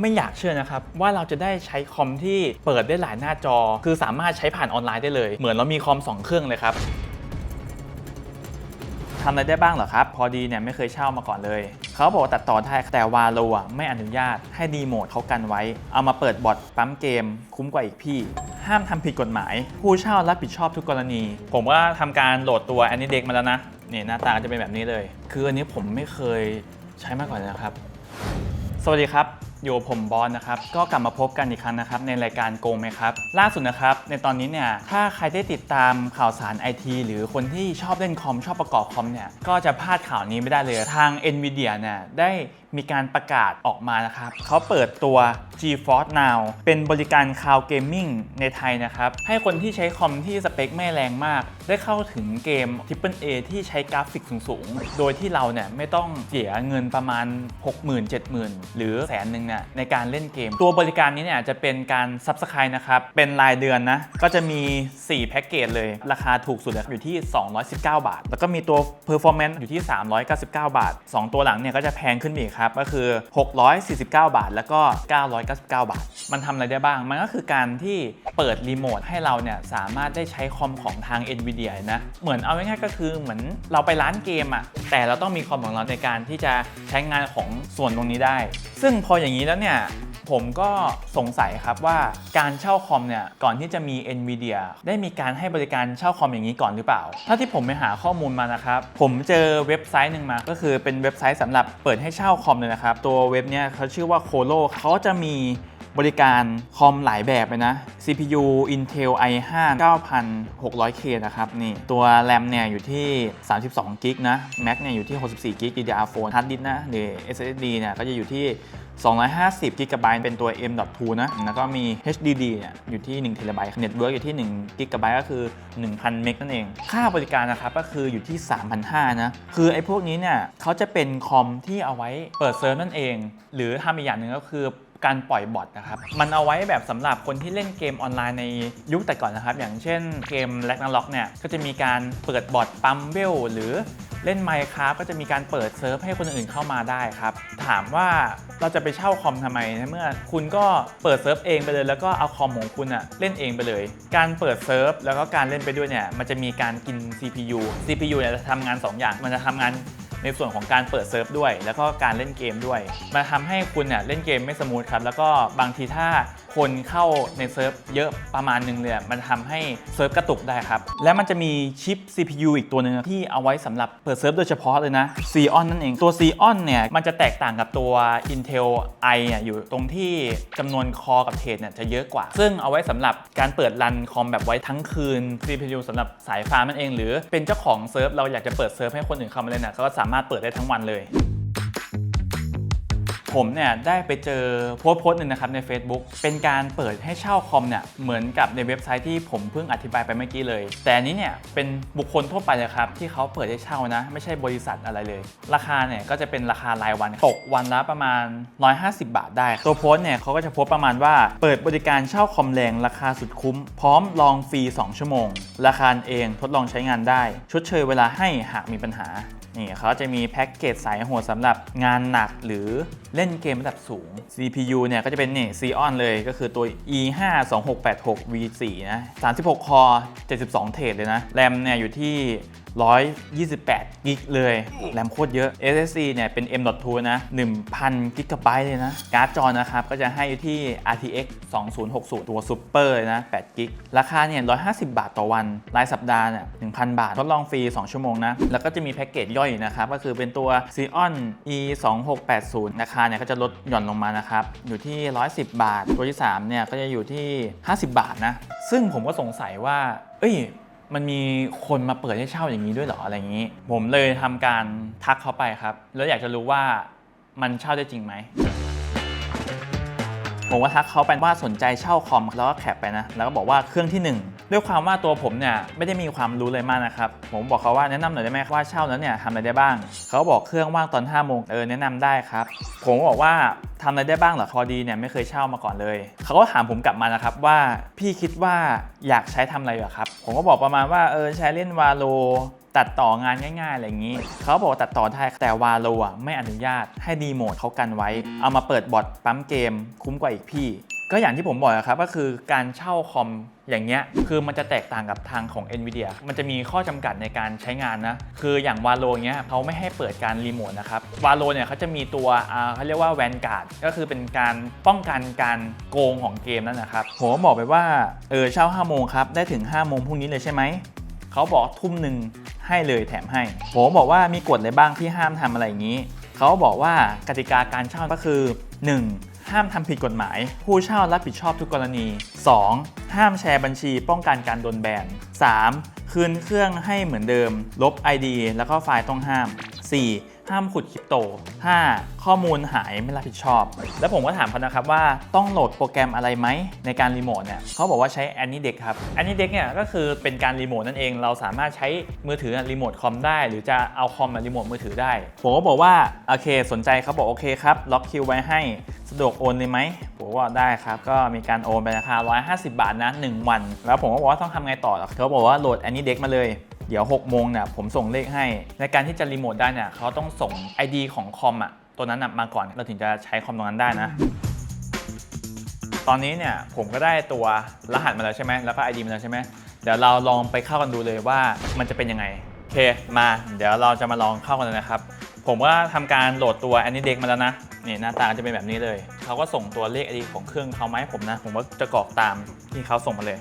ไม่อยากเชื่อนะครับ ว่าเราจะได้ใช้คอมที่เปิดได้หลายหน้าจอ คือสามารถใช้ผ่านออนไลน์ได้เลย เหมือนเรามีคอม 2 เครื่องเลยครับทำอะไรได้บ้างเหรอครับ พอดีเนี่ยไม่เคยเช่ามาก่อนเลย เขาบอกว่าตัดต่อได้แต่วาโลอะไม่อนุญาตให้ดีโมดเขากันไว้ เอามาเปิดบอทปั๊มเกม คุ้มกว่าอีกพี่ ห้ามทำผิดกฎหมาย ผู้เช่ารับผิดชอบทุกกรณี ผมว่าทำการโหลดตัว a n i d e x มาแล้วนะนี่หน้าตาจะเป็นแบบนี้เลย คืออันนี้ผมไม่เคยใช้มาก่อนนะครับ สวัสดีครับ โยผมบอลนะครับก็กลับมาพบกันอีกครั้งนะครับในรายการโกงไหมครับล่าสุดนะครับในตอนนี้เนี่ยถ้าใครได้ติดตามข่าวสารไอทีหรือคนที่ชอบเล่นคอมชอบประกอบคอมเนี่ยก็จะพลาดข่าวนี้ไม่ได้เลยทาง NVIDIA เนี่ยได้ มีการประกาศออกมานะครับเขาเปิดตัว GeForce Now เป็นบริการคลาวด์เกมมิ่งในไทยนะครับ ให้คนที่ใช้คอมที่สเปคไม่แรงมาก ได้เข้าถึงเกม Triple A ที่ใช้กราฟิกสูงๆ โดยที่เราเนี่ยไม่ต้องเสียเงินประมาณ 60,000 70,000 หรือแสนหนึ่งเนี่ยในการเล่นเกม ตัวบริการนี้เนี่ยจะเป็นการ Subscribe นะครับ เป็นรายเดือนนะ ก็จะมี 4 แพ็กเกจเลย ราคาถูกสุดเลยอยู่ที่ 219 บาท แล้วก็มีตัว Performance อยู่ที่ 399 บาท 2 ตัวหลังเนี่ยก็จะแพงขึ้นอีกครับก็คือ 649 บาท แล้วก็ 999 บาท มันทำอะไรได้บ้าง มันก็คือการที่เปิดรีโมทให้เราเนี่ยสามารถได้ใช้คอมของทาง NVIDIA นะ เหมือนเอาง่ายๆก็คือเหมือนเราไปร้านเกมอะแต่เราต้องมีคอมของเราในการที่จะใช้งานของส่วนตรงนี้ได้ ซึ่งพออย่างนี้แล้วเนี่ย ผมก็สงสัยครับว่าการเช่าคอมเนี่ยก่อนที่จะมี NVIDIA ได้มีการให้บริการเช่าคอมอย่างนี้ก่อนหรือเปล่า ถ้าที่ผมไปหาข้อมูลมานะครับ ผมเจอเว็บไซต์หนึ่งมา ก็คือเป็นเว็บไซต์สำหรับเปิดให้เช่าคอมเลยนะครับ ตัวเว็บเนี่ยเขาชื่อว่า Colo เขาจะมี บริการคอมหลายแบบเลยนะ CPU Intel i5 9600K นะครับนี่ตัว RAM เนี่ยอยู่ที่ 32 g b นะ Mac เนี่ยอยู่ที่ 64 g b DDR4 Hard Disk นะหรือ SSD เนี่ยก็จะอยู่ที่250 g b เป็นตัว M.2 นะ แล้วก็มี HDD เนี่ยอยู่ที่ 1 t b Network อยู่ที่ 1 g b ก็คือ 1,000 เมกนั่นเอง ค่าบริการนะครับก็คืออยู่ที่ 3,500 นะ คือไอ้พวกนี้เนี่ยเขาจะเป็นคอมที่เอาไว้เปิดเซิร์ฟนั่นเอง หรือทำอีกอย่างหนึ่งก็คือ การปล่อยบอทนะครับ มันเอาไว้แบบสำหรับคนที่เล่นเกมออนไลน์ในยุคแต่ก่อนนะครับ อย่างเช่นเกม r a g n a r o k เนี่ย ก็จะมีการเปิดบอทปั๊มเวลหรือเล่น Minecraft ก็จะมีการเปิดเซิร์ฟให้คนอื่นเข้ามาได้ครับ ถามว่าเราจะไปเช่าคอมทำไมเมื่อ คุณก็เปิดเซิร์ฟเองไปเลย แล้วก็เอาคอมของคุณอะเล่นเองไปเลย การเปิดเซิร์ฟแล้วก็การเล่นไปด้วยเนี่ยมันจะมีการกิน CPU CPU เนี่ยจะทำงาน 2 อย่าง มันจะทำงาน ในส่วนของการเปิดเซิร์ฟด้วย แล้วก็การเล่นเกมด้วย มาทำให้คุณเนี่ยเล่นเกมไม่สมูทครับแล้วก็บางทีถ้า คนเข้าในเซิร์ฟเยอะประมาณหนึงเลยมันทำให้เซิร์ฟกระตุกได้ครับ และมันจะมีชิป CPU อีกตัวหนึ่งที่เอาไว้สำหรับเปิดเซิร์ฟโดยเฉพาะเลยนะ Xeon นั่นเองตัว Xeon เนี่ยมันจะแตกต่างกับตัว Intel i เนี่ยอยู่ตรงที่จำนวนคอกับเทรดเนี่ยจะเยอะกว่า ซึ่งเอาไว้สำหรับการเปิดรันคอมแบบไว้ทั้งคืน CPU สำหรับสายฟ้ามันเอง หรือเป็นเจ้าของเซิร์ฟเราอยากจะเปิดเซิร์ฟให้คนอื่นเข้ามาเล่นนะก็สามารถเปิดได้ทั้งวันเลย ผมเนี่ยได้ไปเจอโพสต์โพสต์หนึ่งนะครับใน Facebook เป็นการเปิดให้เช่าคอมเนี่ยเหมือนกับในเว็บไซต์ที่ผมเพิ่งอธิบายไปเมื่อกี้เลย แต่อันนี้เนี่ยเป็นบุคคลทั่วไปเลยครับที่เขาเปิดให้เช่านะ ไม่ใช่บริษัทอะไรเลย ราคาเนี่ยก็จะเป็นราคารายวันตกวันละประมาณ 150 บาทได้ ตัวโพสต์เนี่ยเขาก็จะโพสต์ประมาณว่า เปิดบริการเช่าคอมแรงราคาสุดคุ้ม พร้อมลองฟรี 2 ชั่วโมง ราคาเองทดลองใช้งานได้ชดเชยเวลาให้หากมีปัญหา นี่เขาจะมีแพ็กเกจสายโหดสำหรับงานหนักหรือเล่นเกมระดับสูง CPU เนี่ยก็จะเป็นนี่ Xeon เลยก็คือตัว E5 2686 V4 นะ 36 คอ 72 เทรดเลยนะ แรมเนี่ยอยู่ที่ 128 กิกเลย แรมโคตรเยอะ SSD เนี่ยเป็น M.2 นะ1,000 กิกะไบต์เลยนะ การ์ดจอนะครับ ก็จะให้อยู่ที่ RTX 2060 ตัวซูเปอร์เลยนะ8กิก ราคาเนี่ย150 บาทต่อวัน รายสัปดาห์เนี่ย1,000 บาท ทดลองฟรี 2 ชั่วโมงนะ แล้วก็จะมีแพ็กเกจย่อยนะครับ ก็คือเป็นตัว Xeon E 2680ราคาเนี่ยก็จะลดหย่อนลงมานะครับ อยู่ที่ 110 บาท ตัวที่ 3 เนี่ยก็จะอยู่ที่ 50 บาทนะ ซึ่งผมก็สงสัยว่า เอ้ย มันมีคนมาเปิดให้เช่าอย่างนี้ด้วยเหรออะไรอย่างนี้ ผมเลยทำการทักเขาไปครับ แล้วอยากจะรู้ว่ามันเช่าได้จริงไหม ผมก็ทักเขาไปว่าสนใจเช่าคอมแล้วก็แคปไปนะ แล้วก็บอกว่าเครื่องที่1 ด้วยความว่าตัวผมเนี่ยไม่ได้มีความรู้เลยมากนะครับ ผมบอกเขาว่าแนะนำหน่อยได้ไหมว่าเช่าแล้วเนี่ยทำอะไรได้บ้าง เขาบอกเครื่องว่างตอน5โมงเออแนะนำได้ครับ ผมก็บอกว่าทำอะไรได้บ้างเหรอพอดีเนี่ยไม่เคยเช่ามาก่อนเลย เขาก็ถามผมกลับมานะครับว่าพี่คิดว่าอยากใช้ทำอะไรเหรอครับ ผมก็บอกประมาณว่าเออใช้เล่นวาโลตัดต่องานง่ายๆอะไรอย่างนี้ เขาบอกตัดต่อได้แต่วาโลอะไม่อนุญาตให้ดีโมดเขากันไว้ เอามาเปิดบอทปั๊มเกม คุ้มกว่าอีกพี่ ก็อย่างที่ผมบอกอะครับก็คือการเช่าคอมอย่างเงี้ยคือมันจะแตกต่างกับทางของ NVIDIA มันจะมีข้อจำกัดในการใช้งานนะ คืออย่างวาโลเงี้ยเขาไม่ให้เปิดการรีโมทนะครับวาโลเนี่ยเขาจะมีตัวอ่าเขาเรียกว่าแวนการ์ดก็คือเป็นการป้องกันการโกงของเกมนั่นนะครับผมบอกไปว่าเออเช่า5โมงครับได้ถึง5โมงพรุ่งนี้เลยใช่ไหมเขาบอกทุ่มหนึ่งให้เลยแถมให้ผมบอกว่ามีกฎอะไรบ้างที่ห้ามทำอะไรอย่างนี้เขาบอกว่ากติกาการเช่าก็คือ 1. ห้ามทำผิดกฎหมาย ผู้เช่ารับผิดชอบทุกกรณี 2. ห้ามแชร์บัญชีป้องกันการโดนแบน 3. คืนเครื่องให้เหมือนเดิม ลบ ID แล้วก็ไฟล์ต้องห้าม 4. ห้ามขุดคริปโต 5. ข้อมูลหายไม่รับผิดชอบ แล้วผมก็ถามเขานะครับว่าต้องโหลดโปรแกรมอะไรไหมในการรีโมทเนี่ยเขาบอกว่าใช้ AnyDeck ครับ AnyDeck เนี่ยก็คือเป็นการรีโมทนั่นเอง เราสามารถใช้มือถือรีโมทคอมได้ หรือจะเอาคอมมารีโมทมือถือได้ ผมก็บอกว่าโอเค สนใจเขาบอกโอเคครับล็อกคิวไว้ให้สะดวกโอนเลยไหมผมว่าได้ครับ ก็มีการโอนไปราคา150 บาทนะ1วัน แล้วผมก็บอกว่าต้องทำไงต่อเขาบอกว่าโหลด AnyDeck มาเลย เดี๋ยว 6 โมงเนี่ยผมส่งเลขให้ ในการที่จะรีโมทได้เนี่ยเขาต้องส่ง ID ของคอมอะตัวนั้นมาก่อนเราถึงจะใช้คอมตรงนั้นได้นะ ตอนนี้เนี่ยผมก็ได้ตัวรหัสมาแล้วใช่ไหมแล้วก็ ID มาแล้วใช่ไหมเดี๋ยวเราลองไปเข้ากันดูเลยว่ามันจะเป็นยังไงโอเคมา เดี๋ยวเราจะมาลองเข้ากันเลยนะครับ ผมก็ทำการโหลดตัว a n y d e c มาแล้วนะนี่หน้าตาจะเป็นแบบนี้เลยเขาก็ส่งตัวเลข ID ของเครื่องเขามาให้ผมนะ ผมก็จะกรอกตามที่เขาส่งมาเลย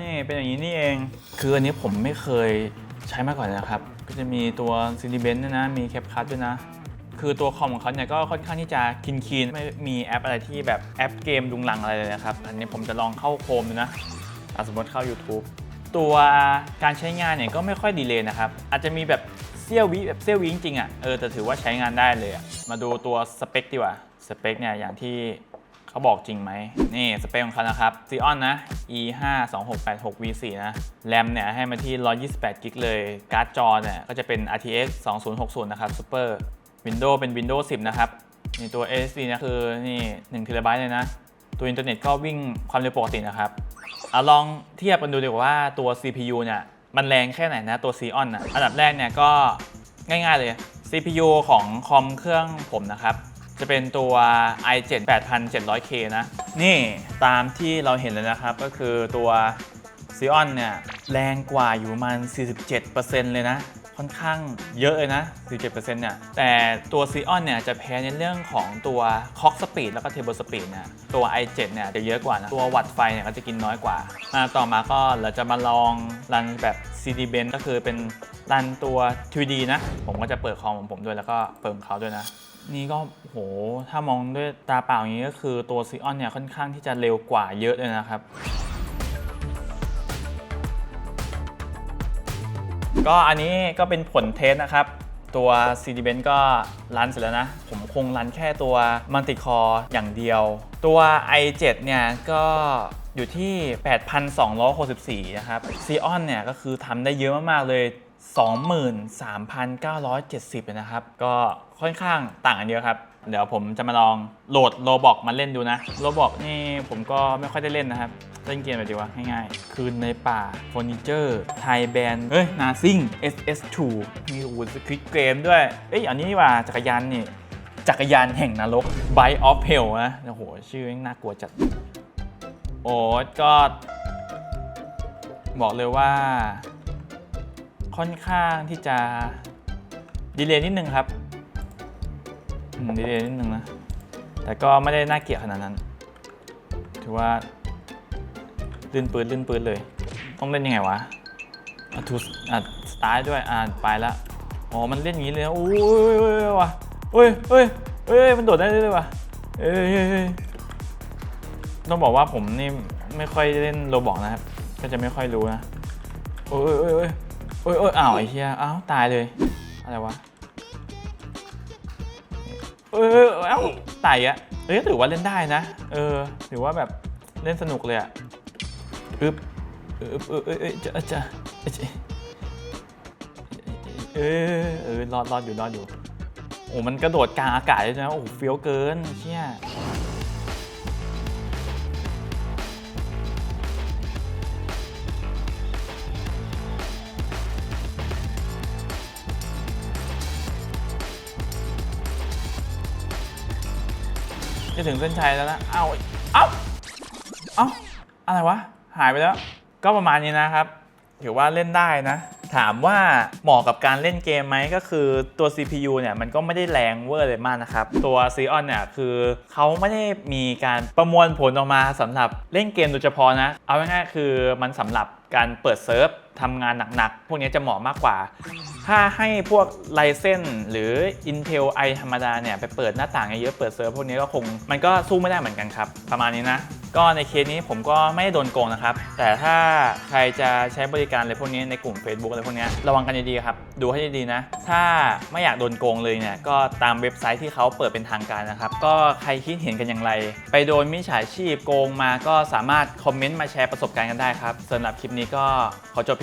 นี่เป็นอย่างนี้นี่เอง คืออันนี้ผมไม่เคยใช้มาก่อนนะครับ ก็จะมีตัว c d b e n ด้วยนะ มี CapCut ด้วยนะ คือตัวคอมของเขาเนี่ยก็ค่อนข้างที่จะคินคีนไม่มีแอปอะไรที่แบบแอปเกมดุงลังอะไรเลยนะครับ อันนี้ผมจะลองเข้าโคมดูนะสมมติเข้า YouTube ตัวการใช้งานเนี่ยก็ไม่ค่อยดีเลยนะครับ อาจจะมีแบบเสี้ยววิแบบเสี้ยววิจริงๆอะ เออแต่ถือว่าใช้งานได้เลยอะมาดูตัวสเปคดีกว่า สเปคเนี่ยอย่างที่ เขาบอกจริงไหมนี่สเปคของเขานะครับ Xeon นะ e 5 2 6 8 6 v 4นะแรมเนี่ยให้มาที่128 กิกเลย การ์ดจอเนี่ยก็จะเป็น RTX 2060 นะครับ Super Windows เป็น Windows 10 นะครับนี่ตัว SSD นะคือนี่1 t b เลยนะ ตัวอินเทอร์เน็ตก็วิ่งความเร็วปกตินะครับเอาลองเทียบกันดูดีกว่าว่าตัว CPU เนี่ยมันแรงแค่ไหนนะตัว Xeon นะอันดับแรกเนี่ยก็ง่ายๆเลย CPU ของคอมเครื่องผมนะครับ จะเป็นตัว i7 8700K นะ นี่ตามที่เราเห็นเลยนะครับ ก็คือตัว Xeon เนี่ย แรงกว่าอยู่ประมาณ 47%เลยนะ ค่อนข้างเยอะเลยนะ 47%เนี่ย แต่ตัว Xeon เนี่ย จะแพ้ในเรื่องของตัว Clock Speed แล้วก็ Turbo Speed เนี่ยตัว i7 เนี่ย จะเยอะกว่านะ ตัววัตต์ไฟเนี่ย ก็จะกินน้อยกว่าอ่าต่อมาก็เราจะมาลองรันแบบ CD Bench ก็คือเป็นรันตัว 3D นะ ผมก็จะเปิดคอมของผมด้วยแล้วก็เปิดเขาด้วยนะ นี่ก็โห ถ้ามองด้วยตาเปล่าอย่างนี้ก็คือตัวซีออนเนี่ยค่อนข้างที่จะเร็วกว่าเยอะเลยนะครับ ก็อันนี้ก็เป็นผลเทสนะครับ ตัว CD b e n ก็รันเสร็จแล้วนะ ผมคงรันแค่ตัว Multi Core อย่างเดียว ตัว i7 เนี่ยก็อยู่ที่ 8,264 นะครับ Xeon เนี่ยก็คือทำได้เยอะมาก ๆ เลย 23,970เลยนะครับ ก็ ค่อนข้างต่างกันเยอะครับ เดี๋ยวผมจะมาลองโหลดโ o บอกมาเล่นดูนะโ o บอกนี่ผมก็ไม่ค่อยได้เล่นนะครับ เล่นเกมแบบดีวะง่ายๆ คืนในป่าเฟอร์นิเจอร์ไทยแบนเฮ้ยนาซิง SS2 มีอูสควิตเกมด้วย เอ้ยอันนี้นี่ว่าจักรยานนี่ จักรยานแห่งนรก Bike of Hell นะโอ้โห ชื่อน่ากลัวจัด โอ้ก็บอกเลยว่า ค่อนข้างที่จะดีเลย์นิดนึงครับ ดีเลยนิดนึงนะ แต่ก็ไม่ได้น่าเกลียดขนาดนั้น ถือว่าลื่นปืนลื่นปืนเลย ต้องเล่นยังไงวะอะทูอะสตาร์ด้วย อ่าไปละอ๋อ มันเล่นอย่างนี้เลยโอ้ยว่ะเฮ้ยเฮ้ยเฮ้ย มันโดดได้ด้วยว่ะเอ้ยเฮ้ยเฮ้ยต้องบอกว่าผมนี่ไม่ค่อยเล่นโรบอกนะครับ ก็จะไม่ค่อยรู้นะ โอ้ยโอ้ยโอ้ยโอ้ยโอ้ยอ้าวไอ้เหี้ย อ้าว ตายเลย อะไรวะ เออเอ้าไต่อะเอ้ยถือว่าเล่นได้นะ เออถือว่าแบบเล่นสนุกเลยอะอึ๊บอึ๊บเออเออเออจะจะจะเออเออรอดรอดอยู่รอดอยู่โอ้มันกระโดดกลางอากาศเลยนะโอ้โหเฟี้ยวเกินเชี่ย จะถึงเส้นชัยแล้วนะ เอาเอ้าเอ้าอะไรวะ หายไปแล้ว ก็ประมาณนี้นะครับ ถือว่าเล่นได้นะ ถามว่าเหมาะกับการเล่นเกมไหมก็คือตัว CPU เนี่ยมันก็ไม่ได้แรงเวอร์เลยมากนะครับ ตัว Xeon เนี่ยคือเขาไม่ได้มีการประมวลผลออกมาสำหรับเล่นเกมโดยเฉพาะนะ เอาง่ายๆคือมันสำหรับการเปิดเซิร์ฟ ทำงานหนักๆ พวกนี้จะเหมาะมากกว่า ถ้าให้พวกไลเซนหรือ Intel i ธรรมดาเนี่ยไปเปิดหน้าต่างเยอะๆเปิดเซิร์ฟพวกนี้ก็คงมันก็สู้ไม่ได้เหมือนกันครับ ประมาณนี้นะ ก็ในเคสนี้ผมก็ไม่ได้โดนโกงนะครับ แต่ถ้าใครจะใช้บริการอะไรพวกนี้ในกลุ่ม Facebook อะไรพวกนี้ระวังกันดีๆครับ ดูให้ดีๆนะ ถ้าไม่อยากโดนโกงเลยเนี่ยก็ตามเว็บไซต์ที่เขาเปิดเป็นทางการนะครับ ก็ใครคิดเห็นกันอย่างไร ไปโดนมิจฉาชีพโกงมาก็สามารถคอมเมนต์มาแชร์ประสบการณ์กันได้ครับสำหรับคลิปนี้ก็ขอจบเพ